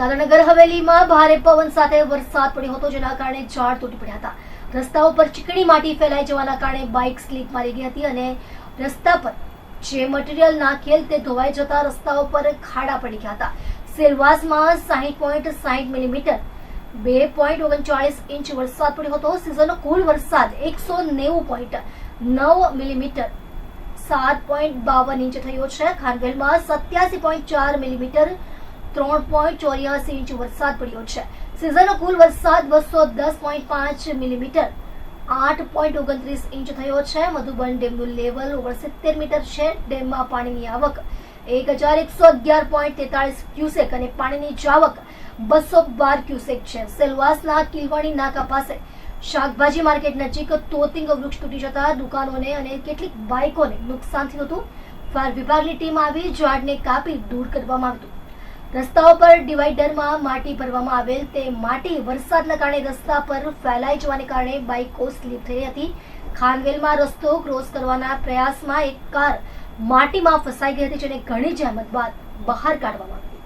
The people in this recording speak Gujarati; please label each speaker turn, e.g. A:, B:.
A: દાદરાનગર હવેલીમાં ભારે પવન સાથે વરસાદ પડ્યો હતો, જેના કારણે ઝાડ તૂટી પડ્યા હતા. રસ્તા ઉપર ચીકણી માટી ફેલાઈ જવાના કારણે બાઇક સ્લીપ મારી ગઈ હતી અને રસ્તા પર જે મટીરીયલ નાખેલ તે ધોવાઈ જતા રસ્તાઓ પર ખાડા પડી ગયા હતા. સેલવાસમાં સાહીઠ પોઈન્ટ સાહીઠ મિલીમીટર, બે પોઈન્ટ ઓગણચાળીસ ઇંચ વરસાદ પડ્યો હતો. સિઝનનો કુલ વરસાદ એકસો નેવું પોઈન્ટ નવ મિલીમીટર, સાત પોઈન્ટ બાવન ઇંચ થયો છે. ખાનવેલમાં સત્યાસી પોઈન્ટ ચાર મિલીમીટર ત્રણ પોઈન્ટ ચોર્યાસી ઇંચ વરસાદ પડ્યો છે. સિઝનનો કુલ વરસાદ બસો દસ પોઈન્ટ પાંચ મિલીમીટર. આઠ પોઈન્ટ ઓગણત્રીસ ઇંચ થયો છે. મધુબન ડેમનું લેવલ ઓગણસિત્તેર મીટર છે. ડેમમાં પાણીની આવક એક હજાર એકસો અગિયાર પોઈન્ટ તેતાળીસ ક્યુસેક અને પાણીની જાવક બસો બાર ક્યુસેક છે. સેલવાસના કિલવાણી નાકા પાસે શાકભાજી માર્કેટ નજીક તોતિંગ વૃક્ષ તૂટી જતા દુકાનોને અને કેટલીક બાઇકોને નુકસાન થયું હતું. ફાયર વિભાગની ટીમ આવી ઝાડને કાપી દૂર કરવામાં આવ્યું હતું રસ્તાઓ પર ડિવાઈડરમાં માટી ભરવામાં આવેલ તે માટી વરસાદના કારણે રસ્તા પર ફેલાઈ જવાને કારણે બાઇકો સ્લીપ થઈ હતી. ખાનવેલમાં રસ્તો ક્રોસ કરવાના પ્રયાસમાં એક કાર માટીમાં ફસાઈ ગઈ હતી, જેને ઘણી જહેમત બાદ બહાર કાઢવામાં આવી.